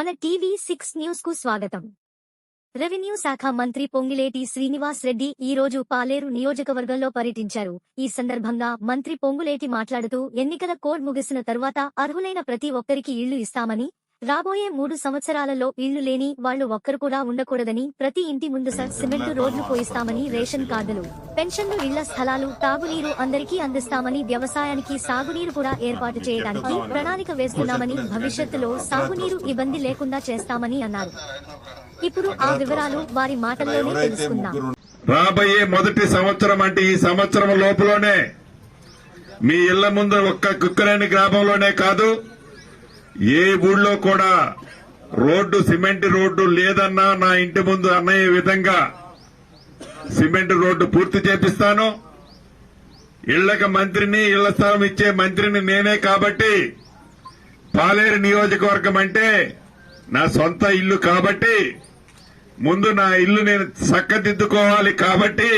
మన TV six న్యూస్కు స్వాగతం. రెవెన్యూ శాఖ మంత్రి పొంగిలేటి శ్రీనివాస్ రెడ్డి ఈ రోజు పాలేరు నియోజకవర్గంలో పర్యటించారు. ఈ సందర్భంగా మంత్రి పొంగులేటి మాట్లాడుతూ ఎన్నికల కోడ్ ముగిసిన తరువాత అర్హులైన ప్రతి ఒక్కరికి ఇళ్ళు ఇస్తామని రాబోయే మూడు సంవత్సరాలలో ఇళ్ళు లేని వాళ్ళు ఒక్కరు కూడా ఉండకూడదని ప్రతి ఇంటి ముందు స- సిమెంటు రోడ్లు పోయిస్తామని రేషన్ కార్డులు పెన్షన్లు ఇళ్ళ స్థలాలు తాగునీరు అందరికీ అందిస్తామని వ్యవసాయానికి సాగునీరు కూడా ఏర్పాటు చేయడానికి ప్రణాళిక వేస్తున్నామని భవిష్యత్తులో సాగునీరు ఇబ్బంది లేకుండా చేస్తామని అన్నారు. ఇప్పుడు ఆ వివరాలు వారి మాటల్లోనే తెలుసుకుందాం. రాబోయే మొదటి సంవత్సరం అంటే ఈ సంవత్సరం లోపలనే మీ ఇళ్ళ ముందు ఒక్క కుక్కరేని గ్రామంలోనే కాదు ఏ ఊళ్ళో కూడా రోడ్డు సిమెంట్ రోడ్డు లేదన్నా నా ఇంటి ముందు అన్నయ్య విధంగా సిమెంట్ రోడ్డు పూర్తి చేపిస్తాను. ఇళ్ళకు మంత్రిని ఇళ్ళ స్థలం ఇచ్చే మంత్రిని నేనే కాబట్టి పాలేరు నియోజకవర్గం అంటే నా సొంత ఇల్లు కాబట్టి ముందు నా ఇల్లు నేను చక్కదిద్దుకోవాలి కాబట్టి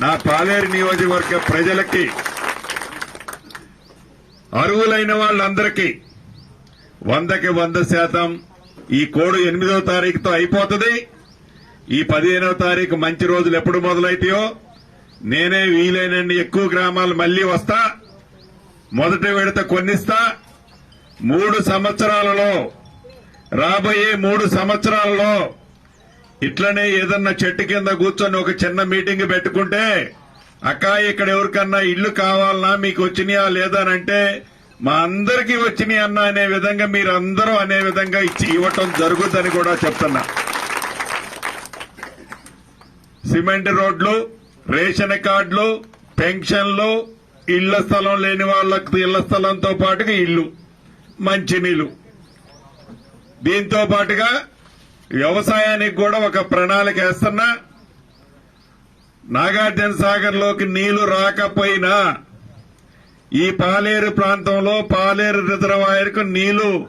నా పాలేరు నియోజకవర్గ ప్రజలకి అర్హులైన వాళ్ళందరికీ వందకి వంద శాతం ఈ కోడు ఎనిమిదవ తారీఖుతో అయిపోతుంది. ఈ పదిహేనవ తారీఖు మంచి రోజులు ఎప్పుడు మొదలైతాయో నేనే వీలైనన్ని ఎక్కువ గ్రామాలు మళ్ళీ వస్తా మొదటి విడత కొన్నిస్తా. మూడు సంవత్సరాలలో రాబోయే మూడు సంవత్సరాలలో ఇట్లనే ఏదన్నా చెట్టు కింద కూర్చొని ఒక చిన్న మీటింగ్ పెట్టుకుంటే అక్క ఇక్కడ ఎవరికన్నా ఇల్లు కావాలన్నా మీకు వచ్చినాయా లేదా అంటే మా అందరికీ వచ్చినాయి అన్న అనే విధంగా మీరు అందరూ అనే విధంగా ఇచ్చి ఇవ్వటం జరుగుద్దని కూడా చెప్తున్నా. సిమెంట్ రోడ్లు రేషన్ కార్డులు పెన్షన్లు ఇళ్ళ స్థలం లేని వాళ్ళకి ఇళ్ళ స్థలంతో పాటుగా ఇల్లు మంచినీళ్ళు. దీంతో పాటుగా వ్యవసాయానికి కూడా ఒక ప్రణాళిక వేస్తున్నా. నాగార్జున సాగర్లోకి నీళ్ళు రాకపోయినా ఈ పాలేరు ప్రాంతంలో పాలేరు రిజర్వాయర్కు నీళ్ళు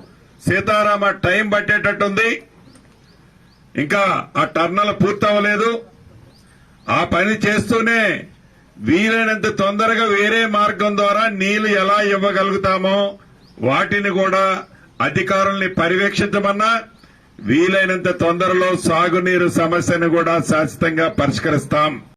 సీతారామ టైం పట్టేటట్టుంది. ఇంకా ఆ టర్నల్ పూర్తవలేదు. ఆ పని చేస్తూనే వీలైనంత తొందరగా వేరే మార్గం ద్వారా నీళ్ళు ఎలా ఇవ్వగలుగుతామో వాటిని కూడా అధికారుల్ని పర్యవేక్షించమన్నా వీలైనంత తొందరలో సాగునీరు సమస్యను కూడా శాశ్వతంగా పరిష్కరిస్తాం.